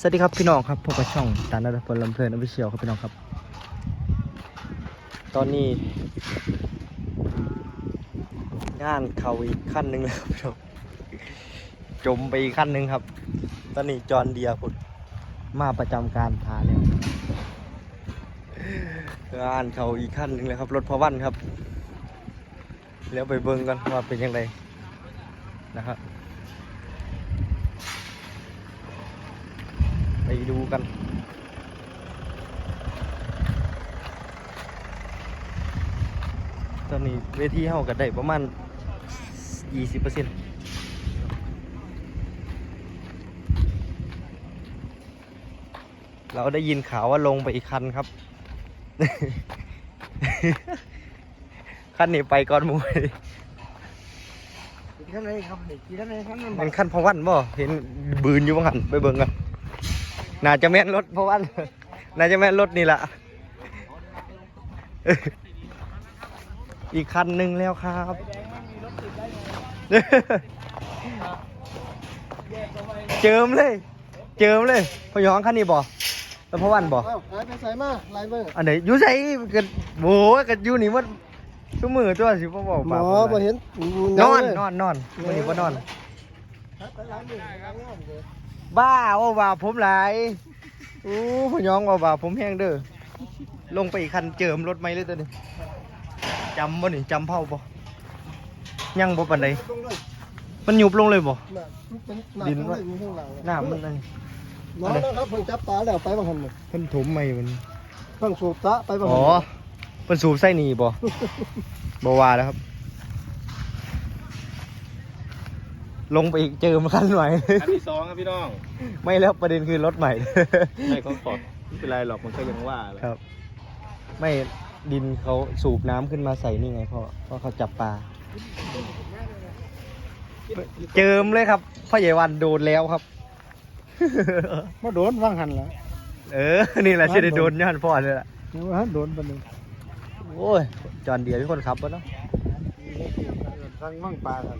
สวัสดีครับพี่น้องครับพบกับช่องตานัทพลลำเพลินอภิเชียวครับพี่น้องครับ ตอนนี้งานเขาอีกขั้นหนึ่งแล้วพี่น้องจมไปอีกขั้นหนึ่งครับ ตอนนี้จอห์นเดียพุดมาประจำการพาแล้วงานเขาอีกขั้นหนึ่งแล้วครับ รถพวันครับ แล้วไปเบิ่งกันว่าเป็นยังไงนะครับ ไป ดูกัน ตอนนี้เวทีเฮาก็ได้ประมาณ 20%เราได้ยินข่าวว่าลงไปอีกคันครับ คันนี้ไปก่อนหมูเลยกี่ท่านไหนครับเด็กกี่ท่านไหนท่านนั้นมันคันพะวันบ่ เห็นบืนอยู่บ้างหันไปเบิ่งกัน น่าจะแม่นรถพะวันน่าจะแม่นรถนี่แหละอีกคันหนึ่งแล้วครับเจิมเลย เจิมเลยพยองคันนี้บ่แล้วพะวันบ่อ้าวหายไปใส่มาลายเบอร์อันไหนอยู่ใส่กันโอ้ยกันอยู่นี่มันชั่วมือตัวสิบ่บอกหมบาปอผมบ่นะเห็นนอนนอนนอนวันนี้บ่นอน ไปล้างมือล้างงานเลยบ้าว่าว่าผมหลายโอ้พยองว่าว่าผมแห้งเด้อลงไปอีกคันเจิมรถไหมเลยตัวนี้จำบ่นี่จำเผาบ่ยังบ่ปานใดลงเลยมันยุบลงเลยบ่น่ะทุกเป็นหดิดินนวะวะอยู่ข้างหลังหน้ามันนั่นน้องนะครับเพิ่งจับปลาแล้วไปบางหันเลยเพิ่นถมใหม่มันเพิ่งสูบตะไปบางอ๋หัอนเพิ่นสูบไส้หนีบ่บ่ว่าแล้วครับ ลงไปอีกเจิมคันใหม่อันที่สองครับพี่น้องไม่แล้วประเด็นคือรถใหม่ ไม่เขาขอไม่เป็นไรหรอกมันก็ยังว่าแหละครับ ไม่ดินเขาสูบน้ำขึ้นมาใส่นี่ไงพ่อเพราะเขาจับปลา เจิมเลยครับพ่อใหญ่วันโดนแล้วครับ มาโดนวางหันแล้วเออ นี่แหละที่ได้โดนย้อนพ่อเลยล่ะเดี๋ยวฮะโดนปานนึงโอ้ย จอนเดียวที่คนขับวะเนาะทางมั่งปลากัน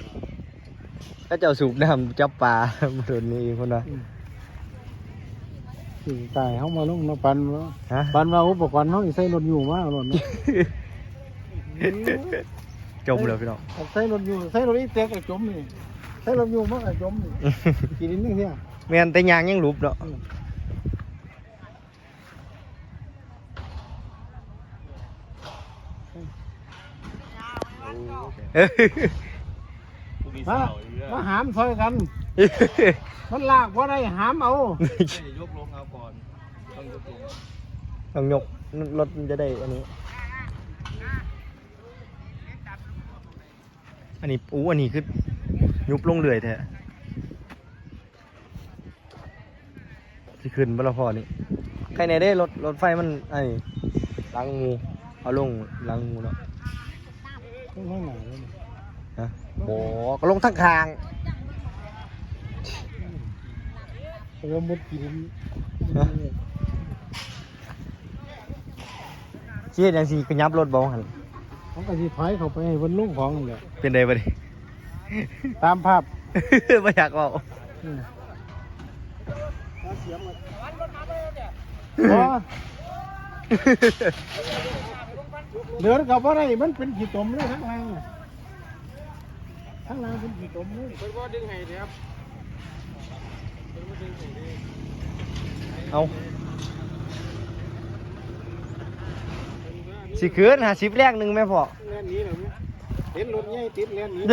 ก็เจ้าสูบน้ำจับปลามาโดนนี่เองคนละสิตายเฮามาลงมาปันว่าฮะปันว่าอุปกรณ์เฮานี่ใส่รถอยู่มาเอารถเนาะจมเลยพี่น้องใส่รถอยู่ใส่รถอีเต็กก็จมนี่ใส่รถอยู่มันก็จมนี่กินนิดนึงเนี่ยแม่นแต่ยางยังหลุบเนาะเออผู้ มีมาสาวอยู่เรื่อยมาหามซอยกัน มันลากว่าได้หามเอาไม่ได้ยกลงเอาก่อนต้องยกลงต้องยกรถมันจะได้อันนี้ อันนี้อู้อันนี้คือยุบลงเรื่อยแท้ที่ขึ้นบลพอนี่ใครในได้รถรถไฟมันไอ้ลังงูเอาลงลังงูเนาะ ต้องข้างหน้าเลยนี่ฮะ โบก็ลงทั้งคางเพราะว่ามุดกินเชี่ยยังสีกระยับรถบอหันเขาก็สิถอยเข้าไปให้เพิ่นลงของนั่นแหละเป็นไดบ่ดิตามภาพไม่อยากบอกอืมอ๋อเดินกับว่าไรมันเป็นขี้ตมเลยทั้งล่าง น่ะทั้งล่างเป็นขี้ตมเลยเพิ่นว่าดึงให้ครับเอาสิคืนหาสิบแรกหนึ่งแม่พ่อเล่นนี้เหรอเนี่ยเห็นรถใหญ่ติดเล่นนี้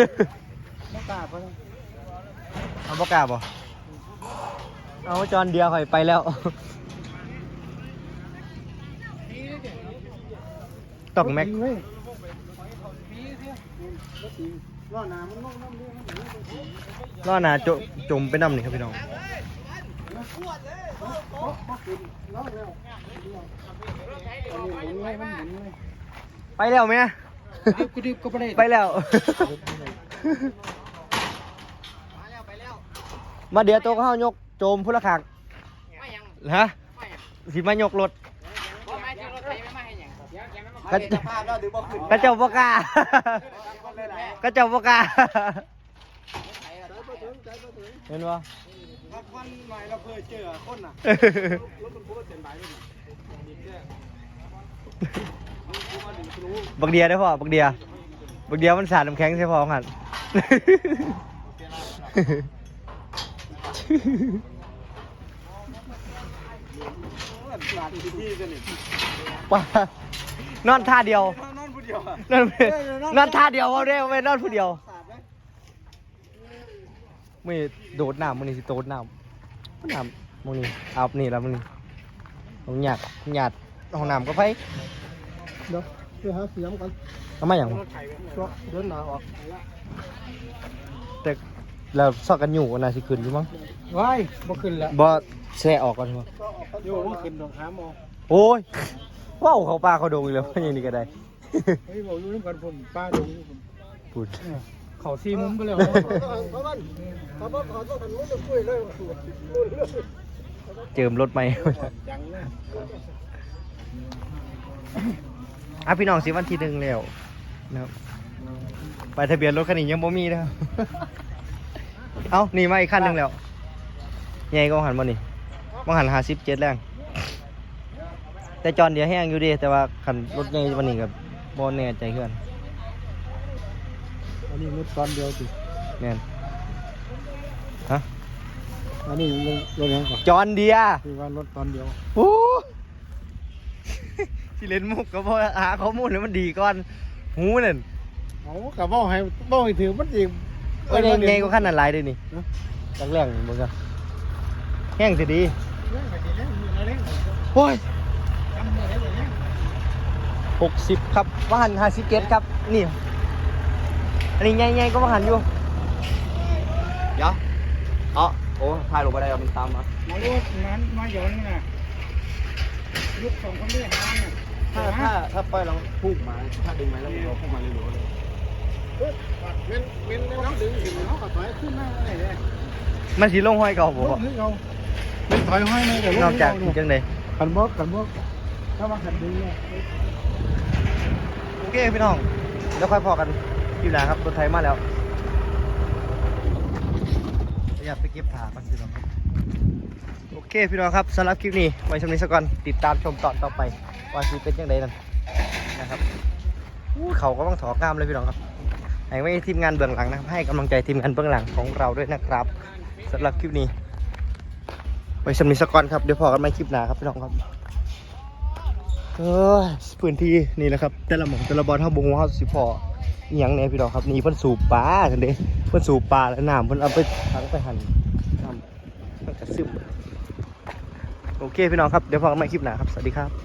ไม่กล้าไปเลยเอาปากกล้าบ่เอาจอนเดียวค่อยไปแล้วต้องแม็กรถจริงเว้ย รถจริง ล้อหน้ามันลงน้ำเรื่องมันหนีไปสิล่อหนาจมจมไปน้ำนี่ครับพี่น้องบ่บ่ขึ้นล้อแล้วอันนี้หมุนไว้มันหมุนไว้ไปแล้วไหมเอากระดิบก็บ่ได้ไปแล้ว มาเดี๋ยวตัวเขายกโจมพุทธคักฮะสิมายกรถกระกระเจ้าปกล้า กระเจ้าปกล้าเห็นปะพักวันหน่อยเราเคยเจอคนน่ะรถมันพูดเต็มใบเลยน่ะดิบแค่บักเดียได้อพ่อบักเดียบักเดียมันสาดน้ำแข็งใช่พ่อของหันหลานที่กันนี่ว่านอนท่าเดียว นอนผู้เดียวอะนอนนอนท่าเดียวเอาได้เอาไปนอนผู้เดียวสาดไหมไม่โดดน้ำมึงนี่สิโดดน้ำน้ำมึงนี่อาบนี่แล้วมึงนี่ผมหยาดหยาดห้องน้ำก็ไปเดี๋ยวไปหาเสียงกันทำไมอย่างก็เดินหนาออกแต่แล้วซอกกันอยู่น่าสิขึ้นอยู่มั้งว้ายบ่ขึ้นแล้วบ่แช่ออกก่อนมั้งอยู่บ่ขึ้นดอกหาหมอโอ้ยว้าวเขาปลาเขาโดงอีกแล้วอย่างนี้ก็ได้ เฮ้ยบอกอยู่น้ำกันคนป้าดงอยู่พุ่นพูดเขาซีมุมไปแล้วเขาบ้านเขาบ้าเขาต้องหันมุ้งจะคุยเลยเจิมรถไหมจังเอะพี่น้องสิวันที่หนึ่งแล้วนะครับไปทะเบียนรถคันนี้ยังบ่มีนะครับเอ้านี่มาอีกคันหนึ่งแล้วใหญ่ก็หันมานี่มหันหาสิบเจ็ดแรงแต่จอนเดียวแห้งอยู่ดีแต่ว่าคันรถใหญ่วันนี้กับ บ่แน่ใจเพื่อนอันนี้รถตอนเดียวสิแม่นฮะอันนี้รถยังก่อนจอนเดียคือว่ารถตอนเดียวโอ้ที่เล่นมุกก็เพราะหาข้อมูลให้มันดีก่อนหูนั่นเอากับบ่ให้บ่ให้ถือมันอีกเอ้ยใหญ่ก็ขั้นนั้นหลายด้วยนี่ฮะจังแรงๆมึงก็แห้งสิดีเรื่องอะไรเนี่ยมีอะไรเนี่ยโอ้ย 60 ครับว่าหันหาซิเกตครับ นี่ อันนี้ไงญ่ก็ว่าหันอยู่ เดี๋ยวเอ๋อโอ้ถ่ายลงไปได้เราเป็นตามมามาลูกนั้นมาหย่อนนี่นะลุกสองคนเรียกหาเน่ยถ้าถ้าถ้าปล่ยเราพุ่งมาถ้าดึงไม้แล้วมันเราพุ่งมาเร็วๆเลยเว้นเว้นแล้วดึงถึงห้องก็ถอยขึ้นมาเนี่ยมันสีลงห้อยเก่าผมมัอยห้อยลยนอกจากจังเลยกันบอกกันบอก ถ้าว่าขันดึงเนี่ยโอเคพี่น้องเดี๋ยวค่อยพอกันอยู่แล้วครับรถไทยมาแล้วอยากไปเก็บถากันพี่น้องครับโอเคพี่น้องครับสำหรับคลิปนี้ไว้ชมนี้สักก่อนติดตามชมตอนต่อไปว่าสิเป็นยังไงนั่นนะครับเขาก็ต้องถอกล้ามเลยพี่น้องครับให้ไว้ทีมงานเบื้องหลังนะครับให้กำลังใจทีมงานเบื้องหลังของเราด้วยนะครับสำหรับคลิปนี้ไว้ชมนี้สักก่อนครับเดี๋ยวพอกันใหม่คลิปหน้าครับพี่น้องครับ เออพื้นที่นี่แหละครับ แต่ละหม่องแต่ละบอลเท่าบงว่าสิพออหยังเนี่ยพี่น้องครับนี่เพิ่นสูบปลากันเด้เพิ่นสูบปลาแล้วน้ำเพิ่นเอาไปทั้งไปหั่นน้ำมันกระซึมโอเคพี่น้องครับเดี๋ยวพอกันใหม่คลิปหน้าครับสวัสดีครับ